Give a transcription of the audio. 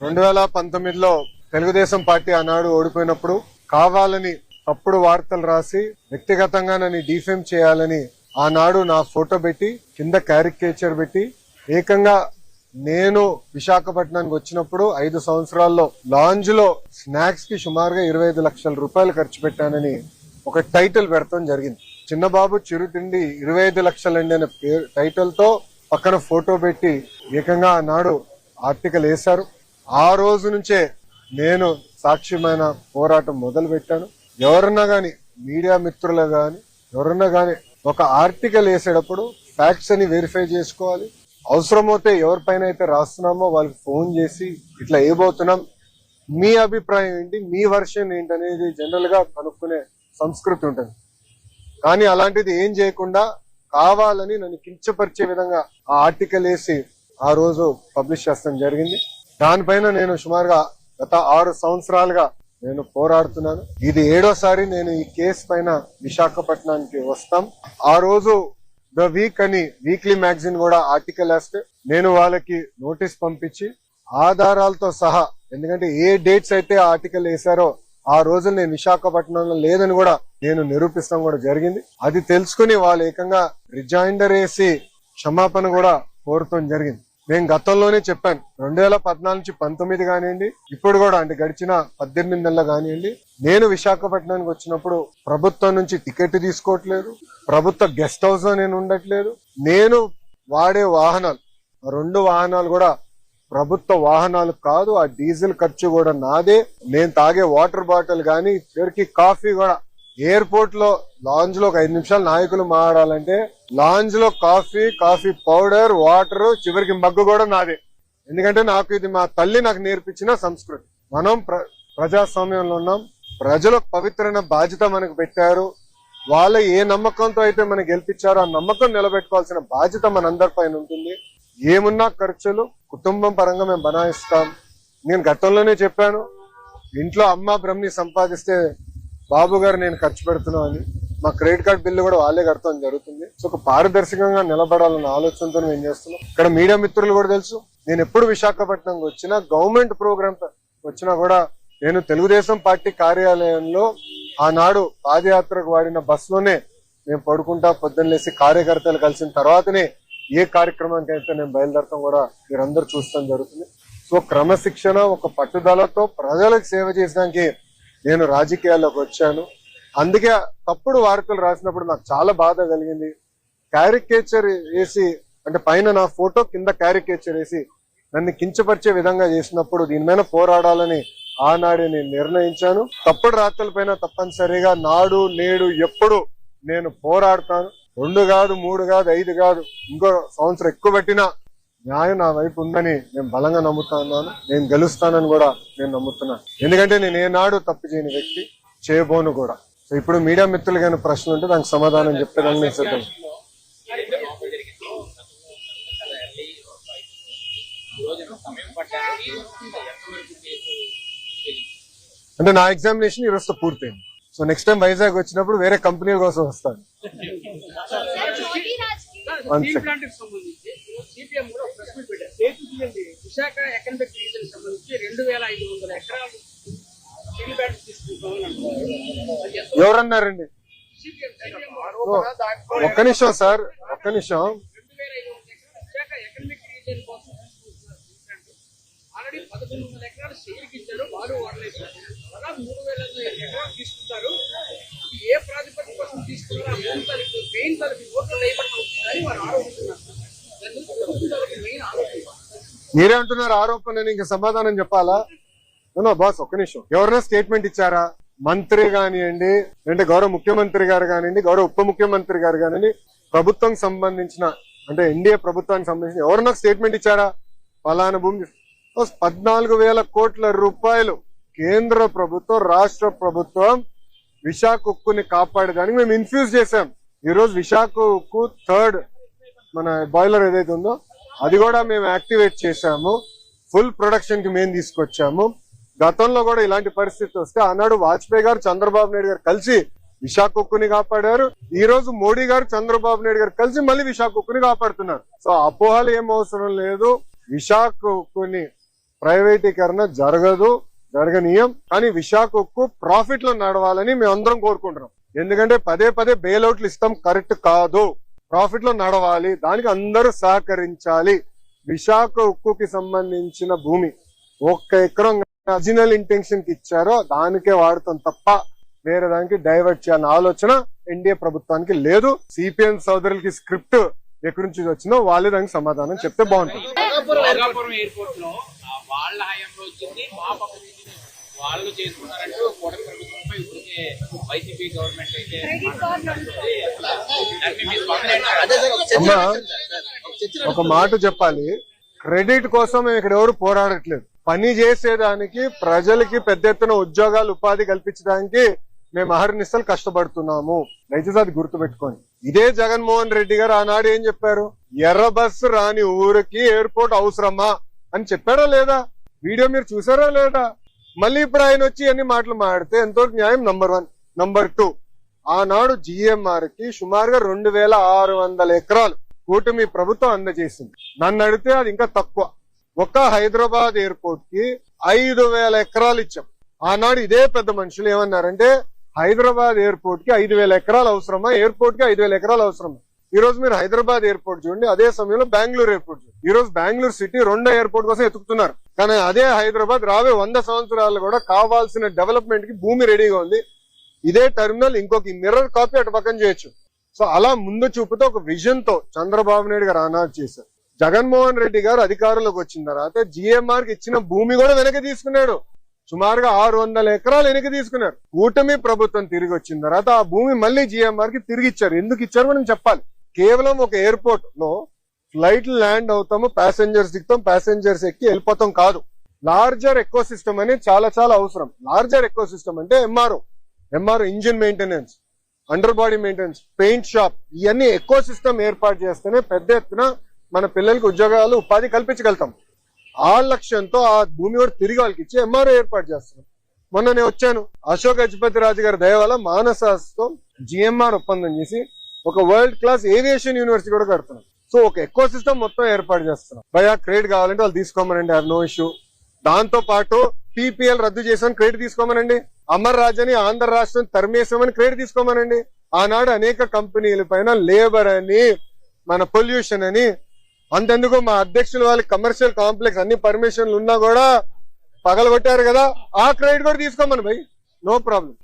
రెండు వేల పంతొమ్మిదిలో తెలుగుదేశం పార్టీ ఆనాడు ఓడిపోయినప్పుడు కావాలని తప్పుడు వార్తలు రాసి వ్యక్తిగతంగా నన్ను డిఫేమ్ చేయాలని ఆనాడు నా ఫోటో పెట్టి కింద క్యారికేచర్ పెట్టి ఏకంగా నేను విశాఖపట్నానికి వచ్చినప్పుడు ఐదు సంవత్సరాల్లో లాంజ్లో స్నాక్స్కి సుమారుగా ఇరవై ఐదు లక్షల రూపాయలు ఖర్చు పెట్టానని ఒక టైటిల్ పెడతాం జరిగింది. చిన్నబాబు చిరుతిండి ఇరవై ఐదు లక్షలండి అనే పేరు టైటిల్తో పక్కన ఫోటో పెట్టి ఏకంగా ఆనాడు ఆర్టికల్ వేశారు ఆ రోజు నుంచే నేను సాక్ష్యమైన పోరాటం మొదలు పెట్టాను ఎవరన్నా గాని మీడియా మిత్రులు గాని ఎవరన్నా గాని ఒక ఆర్టికల్ వేసేటప్పుడు ఫ్యాక్ట్స్ అని వెరిఫై చేసుకోవాలి. అవసరమైతే ఎవరిపైన అయితే రాస్తున్నామో వాళ్ళకి ఫోన్ చేసి ఇట్లా ఏబోతున్నాం. మీ అభిప్రాయం ఏంటి? మీ వర్షన్ ఏంటి అనేది జనరల్గా కనుక్కునే సంస్కృతి ఉంటుంది. కానీ అలాంటిది ఏం చేయకుండా కావాలని నన్ను కించపరిచే విధంగా ఆ ఆర్టికల్ వేసి ఆ రోజు పబ్లిష్ చేస్తాం జరిగింది. దానిపైన నేను సుమారుగా గత ఆరు సంవత్సరాలుగా నేను పోరాడుతున్నాను. ఇది ఏడోసారి నేను ఈ కేసు పైన విశాఖపట్నానికి వస్తాం. ఆ రోజు ద వీక్ అని వీక్లీ మ్యాగజైన్ కూడా ఆర్టికల్ వేస్తే నేను వాళ్ళకి నోటీస్ పంపించి ఆధారాలతో సహా ఎందుకంటే ఏ డేట్స్ అయితే ఆ ఆర్టికల్ వేశారో ఆ రోజు నేను విశాఖపట్నంలో లేదని కూడా నేను నిరూపిస్తాం కూడా జరిగింది. అది తెలుసుకుని వాళ్ళు ఏకంగా రిజైండర్ వేసి క్షమాపణ కూడా కోరటం జరిగింది. నేను గతంలోనే చెప్పాను రెండు వేల పద్నాలుగు నుంచి పంతొమ్మిది కానివ్వండి ఇప్పుడు కూడా అంటే గడిచిన పద్దెనిమిది నెలలు కానివ్వండి నేను విశాఖపట్నానికి వచ్చినప్పుడు ప్రభుత్వం నుంచి టికెట్ తీసుకోవట్లేదు ప్రభుత్వ గెస్ట్ హౌస్లో నేను ఉండట్లేదు నేను వాడే వాహనాలు రెండు వాహనాలు కూడా ప్రభుత్వ వాహనాలు కాదు ఆ డీజిల్ ఖర్చు కూడా నాదే నేను తాగే వాటర్ బాటిల్ కానీ చివరికి కాఫీ కూడా ఎయిర్పోర్ట్లో లాంజ్లో ఒక ఐదు నిమిషాలు నాయకులు మాట్లాడాలంటే లాంజ్లో కాఫీ కాఫీ పౌడర్ వాటర్ చివరికి మగ్గు కూడా నాదే. ఎందుకంటే నాకు ఇది మా తల్లి నాకు నేర్పించిన సంస్కృతి. మనం ప్ర ప్రజాస్వామ్యంలో ఉన్నాం. ప్రజలకు పవిత్రమైన బాధ్యత మనకు పెట్టారు. వాళ్ళ ఏ నమ్మకంతో అయితే మనం గెలిపించారో ఆ నమ్మకం నిలబెట్టుకోవాల్సిన బాధ్యత మనందరి పైన ఉంటుంది. ఏమున్నా ఖర్చులు కుటుంబం పరంగా మేము బనాయిస్తాం. నేను గతంలోనే చెప్పాను ఇంట్లో అమ్మ బ్రహ్మి సంపాదిస్తే బాబు గారు నేను ఖర్చు పెడుతున్నామని మా క్రెడిట్ కార్డ్ బిల్లు కూడా వాళ్ళే కడతాం జరుగుతుంది. సో ఒక పారదర్శకంగా నిలబడాలన్న ఆలోచనతో మేము చేస్తున్నాం? ఇక్కడ మీడియా మిత్రులు కూడా తెలుసు. నేను ఎప్పుడు విశాఖపట్నం వచ్చినా గవర్నమెంట్ ప్రోగ్రామ్ వచ్చినా కూడా నేను తెలుగుదేశం పార్టీ కార్యాలయంలో ఆనాడు పాదయాత్రకు వాడిన బస్సులోనే మేము పడుకుంటా పొద్దున్న లేసి కార్యకర్తలు కలిసిన తర్వాతనే ఏ కార్యక్రమానికి అయితే నేను బయలుదేరటం కూడా మీరందరూ చూస్తాం జరుగుతుంది. సో క్రమశిక్షణ ఒక పట్టుదలతో ప్రజలకు సేవ చేయడానికి నేను రాజకీయాల్లోకి వచ్చాను. అందుకే తప్పుడు వార్తలు రాసినప్పుడు నాకు చాలా బాధ కలిగింది. క్యారికేచర్ వేసి అంటే పైన నా ఫోటో కింద క్యారికేచర్ వేసి నన్ను కించపరిచే విధంగా చేసినప్పుడు దీని మీద పోరాడాలని ఆనాడే నేను నిర్ణయించాను. తప్పుడు రాతల పైన తప్పనిసరిగా నాడు నేడు ఎప్పుడు నేను పోరాడతాను. రెండు కాదు మూడు కాదు ఐదు కాదు ఇంకో సంవత్సరం ఎక్కువ పెట్టినా న్యాయం నా వైపు ఉందని నేను బలంగా నమ్ముతా ఉన్నాను. నేను గెలుస్తానని కూడా నేను నమ్ముతున్నాను ఎందుకంటే నేను ఏనాడు తప్పు చేయని వ్యక్తి చేయబోను కూడా. సో ఇప్పుడు మీడియా మిత్రులు కానీ ప్రశ్నలు ఉంటే దానికి సమాధానం చెప్పేదాన్ని నేను సిద్ధం. అంటే నా ఎగ్జామినేషన్ ఈ రోజుతో పూర్తయింది. సో నెక్స్ట్ టైం వైజాగ్ వచ్చినప్పుడు వేరే కంపెనీల కోసం వస్తాను. సిపిఎం కూడా ఒక ప్రెస్ మీట్ పెట్టారు. సేతు తీయండి. విశాఖ ఎకనామిక్ రీజన్ సంబంధించి రెండు వేల ఐదు వందల ఎకరాలు ప్లాంట్ తీసుకుంటామని ఎవరన్నారండి? ఒక్క నిమిషం సార్ ఒక్క నిమిషం. రెండు వేల ఐదు వందల ఎకరాలు విశాఖ ఎకనామిక్ రీజన్ కోసం తీసుకుంటున్నారు స్టీల్ ప్లాంట్ ఆల్రెడీ పదకొండు వందల ఎకరాలు సేల్కి ఇచ్చారు. వారు వాడలేదు. అలా మూడు వేల ఎకరాలు తీసుకుంటారు. ఏ ప్రాతిపదిక కోసం తీసుకున్నారో ఆ మూడు తారీఖు మెయిన్ తారీఖు ఓట్లు అవుతుందని వారు ఆరోపిస్తున్నారు దాని గురించి ప్రభుత్వం తాలూకు మెయిన్ ఆలోచన మీరే అంటున్నారు ఆరోపణ ఇంకా సమాధానం చెప్పాలా? బాస్ ఒక్క నిమిషం. ఎవరైనా స్టేట్మెంట్ ఇచ్చారా? మంత్రి కానివ్వండి అంటే గౌరవ ముఖ్యమంత్రి గారు కానివ్వండి గౌరవ ఉప ముఖ్యమంత్రి గారు కానివ్వండి ప్రభుత్వం సంబంధించిన అంటే ఎన్డీఏ ప్రభుత్వానికి సంబంధించిన ఎవరన్నా స్టేట్మెంట్ ఇచ్చారా? ఫలానా భూమి పద్నాలుగు వేల కోట్ల రూపాయలు కేంద్ర ప్రభుత్వం రాష్ట్ర ప్రభుత్వం విశాఖ ఉక్కుని కాపాడేదానికి మేము ఇన్ఫ్యూజ్ చేసాం ఈ రోజు విశాఖ ఉక్కు థర్డ్ మన బాయిలర్ ఏదైతే ఉందో అది కూడా మేము యాక్టివేట్ చేశాము. ఫుల్ ప్రొడక్షన్కి మేము తీసుకొచ్చాము. గతంలో కూడా ఇలాంటి పరిస్థితి వస్తే ఆనాడు వాజ్పేయి గారు చంద్రబాబు నాయుడు గారు కలిసి విశాఖ ఉక్కుని కాపాడారు. ఈ రోజు మోడీ గారు చంద్రబాబు నాయుడు గారు కలిసి మళ్ళీ విశాఖ ఉక్కుని కాపాడుతున్నారు. సో అపోహలు ఏం అవసరం లేదు. విశాఖ ఉక్కుని ప్రైవేటీకరణ జరగదు జరగనీయం. కానీ విశాఖ ఉక్కు ప్రాఫిట్లో నడవాలని మేము అందరం కోరుకుంటున్నాం. ఎందుకంటే పదే పదే బెయిల్అవుట్లు ఇస్తాం. కరెక్ట్ కాదు. ప్రాఫిట్లో నడవాలి దానికి అందరూ సహకరించాలి. విశాఖ ఉక్కుకి సంబంధించిన భూమి ఒక్క ఎకరం ఒరిజినల్ ఇంటెన్షన్కి ఇచ్చారో దానికే వాడుతాం తప్ప వేరే దానికి డైవర్ట్ చేయాలన్న ఆలోచన ఎన్డీఏ ప్రభుత్వానికి లేదు. సిపిఎం సోదరులకి స్క్రిప్ట్ ఎక్కడి నుంచి వచ్చిందో వాళ్ళే దానికి సమాధానం చెప్తే బాగుంటుంది భోగాపురం ఎయిర్పోర్ట్లో ఆ వాళ్ళ చేసుకున్నారంటూ కూటమి ప్రభుత్వంపై ఇప్పటికే వైసీపీ గవర్నమెంట్ అయితే? అమ్మా ఒక మాట చెప్పాలి. క్రెడిట్ కోసం మేము ఇక్కడ ఎవరు పోరాడట్లేదు. పని చేసేదానికి ప్రజలకి పెద్ద ఎత్తున ఉద్యోగాలు ఉపాధి కల్పించడానికి మేము అహర్నిశలు కష్టపడుతున్నాము. దయచేసి అది గుర్తుపెట్టుకోండి. ఇదే జగన్మోహన్ రెడ్డి గారు ఆనాడు ఏం చెప్పారు? ఎర్ర బస్సు రాని ఊరికి ఎయిర్పోర్ట్ అవసరమా అని చెప్పారా లేదా? వీడియో మీరు చూసారా లేదా? మళ్ళీ ఇప్పుడు ఆయన వచ్చి అన్ని మాటలు మాడితే ఎంతవరకు న్యాయం? నంబర్ వన్ నంబర్ టూ ఆనాడు జిఎంఆర్కి సుమారుగా రెండు వేల ఆరు వందల ఎకరాలు కూటమి ప్రభుత్వం అందజేసింది. నన్ను అడిగితే అది ఇంకా తక్కువ. ఒక్క హైదరాబాద్ ఎయిర్పోర్ట్కి ఐదు వేల ఎకరాలు ఇచ్చాం. ఆనాడు ఇదే పెద్ద మనుషులు ఏమన్నారంటే హైదరాబాద్ ఎయిర్పోర్ట్కి ఐదు వేల ఎకరాలు అవసరమా? ఎయిర్పోర్ట్కి ఐదు వేల ఎకరాలు అవసరమా? ఈ రోజు మీరు హైదరాబాద్ ఎయిర్పోర్ట్ చూడండి అదే సమయంలో బెంగళూరు ఎయిర్పోర్ట్ చూడండి. ఈ రోజు బెంగళూరు సిటీ రెండో ఎయిర్పోర్ట్ కోసం ఎత్తుకుతున్నారు. కానీ అదే హైదరాబాద్ రాబోయే వంద సంవత్సరాలు కూడా కావాల్సిన డెవలప్మెంట్కి భూమి రెడీగా ఉంది. ఇదే టెర్మినల్ ఇంకొక మిర్రర్ కాపీ అటు పక్కన చేయొచ్చు. సో అలా ముందు చూపుతో ఒక విజన్తో చంద్రబాబు నాయుడు గారు అనాథ్ చేశారు. జగన్మోహన్ రెడ్డి గారు అధికారంలోకి వచ్చిన తర్వాత జిఎంఆర్కి ఇచ్చిన భూమి కూడా వెనక్కి తీసుకున్నాడు. సుమారుగా ఆరు వందల ఎకరాలు వెనక్కి తీసుకున్నారు. కూటమి ప్రభుత్వం తిరిగి వచ్చిన తర్వాత ఆ భూమి మళ్ళీ జిఎంఆర్కి తిరిగి ఇచ్చారు. ఎందుకు ఇచ్చారు మనం చెప్పాలి. కేవలం ఒక ఎయిర్పోర్ట్లో ఫ్లైట్ ల్యాండ్ అవుతాము ప్యాసింజర్స్ దిగుతాం ప్యాసెంజర్స్ ఎక్కి వెళ్ళిపోతాం కాదు. లార్జర్ ఎకో సిస్టమ్ అనేది చాలా చాలా అవసరం. లార్జర్ ఎకో సిస్టమ్ అంటే MRO MRO engine maintenance under body maintenance paint shop ఇవన్నీ ఎకో సిస్టమ్ ఏర్పాటు చేస్తేనే పెద్ద ఎత్తున మన పిల్లలకి ఉద్యోగాలు ఉపాధి కల్పించగలుగుతాం. ఆ లక్ష్యంతో ఆ భూమి కూడా తిరిగి వాళ్ళకి ఇచ్చి ఎంఆర్ఓ ఏర్పాటు చేస్తున్నాం. మొన్న నేను వచ్చాను. అశోక్ గజపతి రాజు గారి దయ వల్ల మానసాస్తో జిఎంఆర్ ఒప్పందం చేసి ఒక వరల్డ్ క్లాస్ ఏవియేషన్ యూనివర్సిటీ కూడా కడుతున్నాం. సో ఒక ఎకో సిస్టమ్ మొత్తం ఏర్పాటు చేస్తున్నాం. భయా క్రెడిట్ కావాలంటే వాళ్ళు తీసుకోమనండి ఆర్ నో ఇష్యూ దాంతో పాటు పీపీఎల్ రద్దు చేసామని క్రెడిట్ తీసుకోమనండి. అమర్ రాజని అని ఆంధ్ర రాష్ట్రం తరిమేసామని క్రెడిట్ తీసుకోమనండి. ఆనాడు అనేక కంపెనీల పైన లేబర్ అని మన పొల్యూషన్ అని అంతెందుకు మా అధ్యక్షులు వాళ్ళకి కమర్షియల్ కాంప్లెక్స్ అన్ని పర్మిషన్లు ఉన్నా కూడా పగలగొట్టారు కదా ఆ క్రెడిట్ కూడా తీసుకోమని భయ్ నో ప్రాబ్లం